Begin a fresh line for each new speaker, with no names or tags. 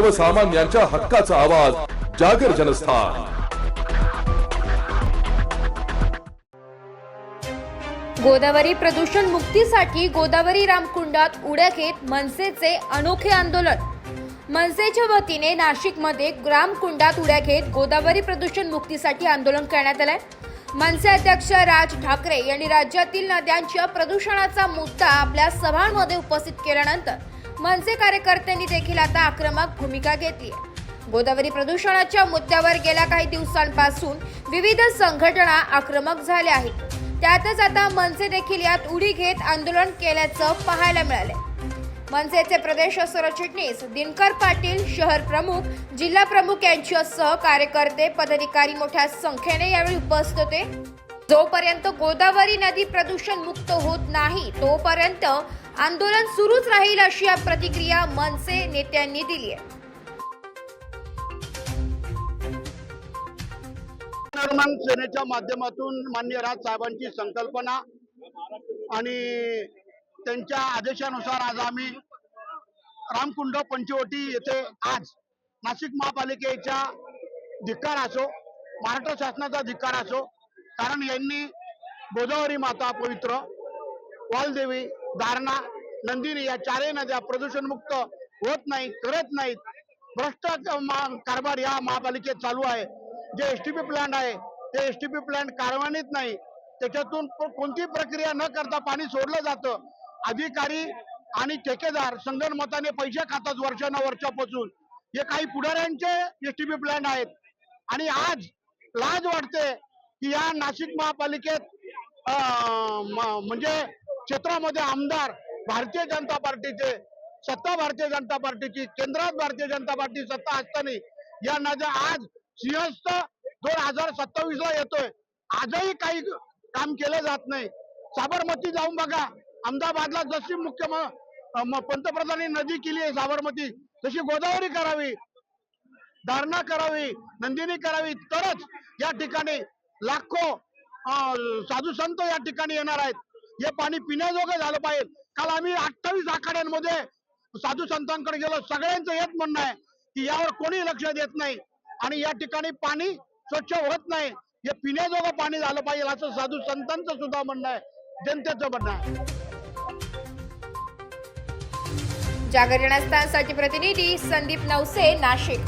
सर्वसामान्यांच्या हक्काचा आवाज जागर जनस्थान.
गोदावरी प्रदूषण मुक्तीसाठी गोदावरी रामकुंडात उड्या घेत मनसेचे अनोखे आंदोलन. मनसेच्या वतीने नाशिकमध्ये रामकुंडात उड्या घेत गोदावरी प्रदूषण मुक्तीसाठी आंदोलन करण्यात आलंय. मनसे अध्यक्ष राज ठाकरे यांनी राज्यातील नद्यांच्या प्रदूषणाचा मुद्दा आपल्या सभांमध्ये उपस्थित केल्यानंतर मनसे कार्यकर्त्यांनी देखील आता आक्रमक भूमिका घेतली गोदावरी प्रदूषणाच्या मुद्द्यावर गेल्या काही दिवसांपासून विविध संघटना आक्रमक झाल्या आहेत. त्यातच आता मनसे देखील यात उडी घेत आंदोलन केल्याचं पाहायला मिळाले मनसेचे प्रदेश सरचिटणीस दिनकर पाटील शहर प्रमुख जिल्हा प्रमुख यांच्यासह कार्यकर्ते पदाधिकारी मोठ्या संख्येने यावेळी उपस्थित होते. जोपर्यंत गोदावरी नदी प्रदूषण मुक्त होत नाही तोपर्यंत आंदोलन सुरूच राहील अशी प्रतिक्रिया मनसे नेत्यांनी दिली आहे.
निर्माण सेनेच्या माध्यमातून मान्य राज साहेबांची संकल्पना आणि त्यांच्या आदेशानुसार आज आम्ही रामकुंड पंचवटी येथे आज नाशिक महापालिकेच्या धिक्कार असो महाराष्ट्र शासनाचा धिक्कार असो कारण यांनी गोदावरी माता पवित्र वालदेवी दारणा नंदिनी या चारही नद्या प्रदूषणमुक्त होत नाही करत नाहीत. भ्रष्ट कारभार या महापालिकेत चालू आहे. जे एस टी पी प्लांट आहे ते एस टी पी प्लांट कार्यान्वित नाही. त्याच्यातून कोणती कोणतीही प्रक्रिया न करता पाणी सोडलं जातं? अधिकारी आणि ठेकेदार संगणमताने पैसे खातात वर्षानुवर्षापासून हे काही पुढाऱ्यांचे एस टी पी प्लांट आहेत. आणि आज लाज वाटते की या नाशिक महापालिकेत अं, म्हणजे क्षेत्रामध्ये आमदार भारतीय जनता पार्टीचे सत्ता भारतीय जनता पार्टीची केंद्रात भारतीय जनता पार्टी सत्ता असताना या नद्या आज सिंहस्थ दोन हजार सत्तावीस ला येतोय. आजही काही काम केलं जात नाही. साबरमती जाऊन बघा. अहमदाबादला जशी मुख्य पंतप्रधानांनी नदी केली आहे साबरमती तशी गोदावरी करावी धारणा करावी नंदिनी करावी. तरच या ठिकाणी लाखो साधू संत या ठिकाणी येणार आहेत. हे पाणी पिण्याजोगं झालं पाहिजे. काल आम्ही अठ्ठावीस आखाड्यांमध्ये साधू संतांकडे गेलो. सगळ्यांचं हेच म्हणणं आहे की यावर कोणी लक्ष देत नाही आणि या ठिकाणी पाणी स्वच्छ होत नाही. हे पिण्याजोगं पाणी झालं पाहिजे असं साधू संतांचं सुद्धा म्हणणं आहे. जनतेचं म्हणणं आहे.
जागरणस्थानसाठी प्रतिनिधी संदीप नवसे नाशिक.